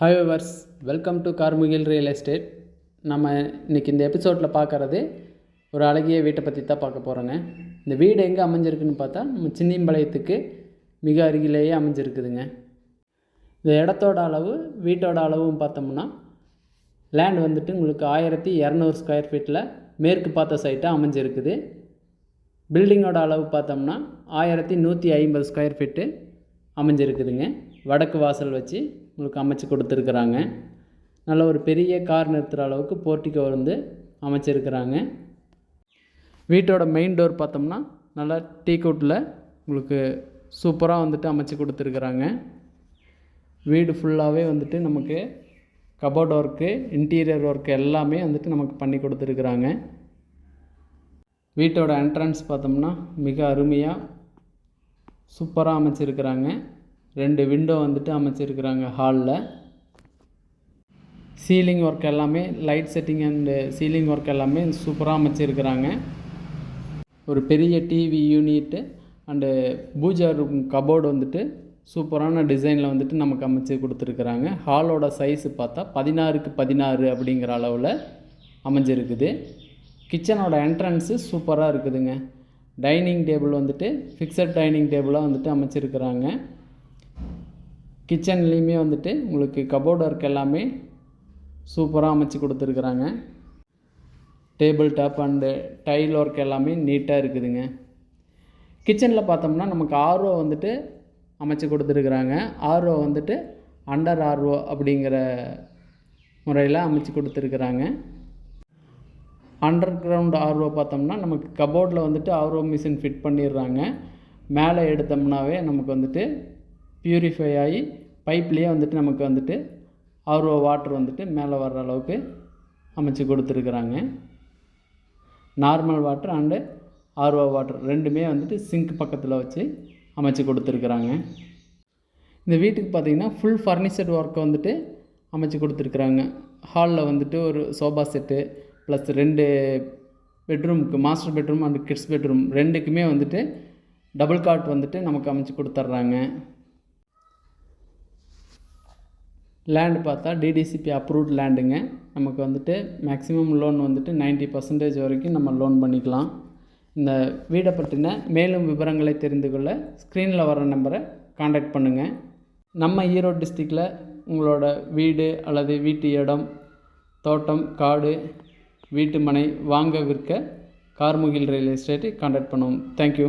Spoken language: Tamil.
Hi viewers welcome to Karmugil real estate நம்ம இன்றைக்கி இந்த எபிசோடில் பார்க்குறது ஒரு அழகிய வீட்டை பற்றி தான் பார்க்க போகிறோங்க இந்த வீடு எங்கே அமைஞ்சிருக்குன்னு பார்த்தா நம்ம சின்னியம்பாளையத்துக்கு மிக அருகிலேயே அமைஞ்சிருக்குதுங்க. இந்த இடத்தோட அளவு வீட்டோட அளவும் பார்த்தோம்னா லேண்ட் வந்துட்டு உங்களுக்கு ஆயிரத்தி இரநூறு ஸ்கொயர் ஃபீட்டில் மேற்கு பார்த்த சைட்டாக அமைஞ்சிருக்குது. பில்டிங்கோட அளவு பார்த்தோம்னா ஆயிரத்தி நூற்றி ஐம்பது ஸ்கொயர் ஃபீட்டு அமைஞ்சிருக்குதுங்க. வடக்கு வாசல் வச்சு உங்களுக்கு அமைச்சு கொடுத்துருக்குறாங்க. நல்ல ஒரு பெரிய கார் நிறுத்துகிற அளவுக்கு போர்ட்டிக்கோ வந்து அமைச்சிருக்கிறாங்க. வீட்டோட மெயின் டோர் பார்த்தோம்னா நல்லா டீ கூட்டில் உங்களுக்கு சூப்பராக வந்துட்டு அமைச்சு கொடுத்துருக்குறாங்க. வீடு ஃபுல்லாகவே வந்துட்டு நமக்கு கபோர்ட் ஒர்க்கு இன்டீரியர் ஒர்க்கு எல்லாமே வந்துட்டு நமக்கு பண்ணி கொடுத்துருக்குறாங்க. வீட்டோட என்ட்ரன்ஸ் பார்த்தோம்னா மிக அருமையாக சூப்பராக அமைச்சிருக்கிறாங்க. ரெண்டு விண்டோ வந்துட்டு அமைச்சிருக்கிறாங்க ஹாலில் சீலிங் ஒர்க் எல்லாமே light setting and ceiling work எல்லாமே சூப்பராக அமைச்சிருக்கிறாங்க. ஒரு பெரிய TV unit and pooja room cupboard வந்துட்டு சூப்பரான டிசைனில் வந்துட்டு நமக்கு அமைச்சு கொடுத்துருக்குறாங்க. ஹாலோட சைஸு பார்த்தா பதினாறுக்கு பதினாறு அப்படிங்கிற அளவில் அமைஞ்சிருக்குது. கிச்சனோட என்ட்ரன்ஸு சூப்பராக இருக்குதுங்க. டைனிங் டேபிள் வந்துட்டு ஃபிக்ஸட் டைனிங் டேபிளாக வந்துட்டு அமைச்சிருக்கிறாங்க. கிச்சன்லேயுமே வந்துட்டு உங்களுக்கு கபோர்டு ஒர்க் எல்லாமே சூப்பராக அமைச்சு கொடுத்துருக்குறாங்க. Table top and tile work எல்லாமே நீட்டாக இருக்குதுங்க. கிச்சனில் பார்த்தோம்னா நமக்கு ஆர்ஓ வந்துட்டு அமைச்சு கொடுத்துருக்குறாங்க. ஆர்ஓ வந்துட்டு அண்டர் ஆர்ஓ அப்படிங்கிற முறையில் அமைச்சு கொடுத்துருக்குறாங்க. அண்டர் கிரவுண்ட் ஆர்ஓ பார்த்தோம்னா நமக்கு கபோர்டில் வந்துட்டு ஆர்ஓ மிஷின் ஃபிட் பண்ணிடுறாங்க. மேலே எடுத்தோம்னாவே நமக்கு வந்துட்டு ப்யூரிஃபை ஆகி பைப்லேயே வந்துட்டு நமக்கு வந்துட்டு ஆர்ஓ வாட்டர் வந்துட்டு மேலே வர்ற அளவுக்கு அமைச்சு கொடுத்துருக்குறாங்க. Normal water and RO water ரெண்டுமே வந்துட்டு சிங்க் பக்கத்தில் வச்சு அமைச்சு கொடுத்துருக்குறாங்க. இந்த வீட்டுக்கு பார்த்திங்கன்னா ஃபுல் ஃபர்னிச்சர் ஒர்க்கை வந்துட்டு அமைச்சு கொடுத்துருக்குறாங்க. ஹாலில் வந்துட்டு ஒரு சோபா செட்டு ப்ளஸ் ரெண்டு பெட்ரூமுக்கு master bedroom and kids bedroom ரெண்டுக்குமே வந்துட்டு டபுள் காட் வந்துட்டு நமக்கு அமைச்சு கொடுத்துட்றாங்க லேண்டு பார்த்தா டிடிசிபி அப்ரூவ்ட் லேண்டுங்க நமக்கு வந்துட்டு மேக்ஸிமம் லோன் வந்துட்டு நைன்ட்டி பர்சன்டேஜ் வரைக்கும் நம்ம லோன் பண்ணிக்கலாம். இந்த வீடை பற்றின மேலும் விவரங்களை தெரிந்து கொள்ள ஸ்க்ரீனில் வர நம்பரை காண்டாக்ட் பண்ணுங்கள் நம்ம ஈரோடு டிஸ்ட்ரிக்டில் உங்களோட வீடு அல்லது வீட்டு இடம் தோட்டம் காடு வீட்டு மனை வாங்க விற்க கார்முகில் ரயில் எஸ்டேட்டை காண்டாக்ட் பண்ணுவோம். தேங்க்யூ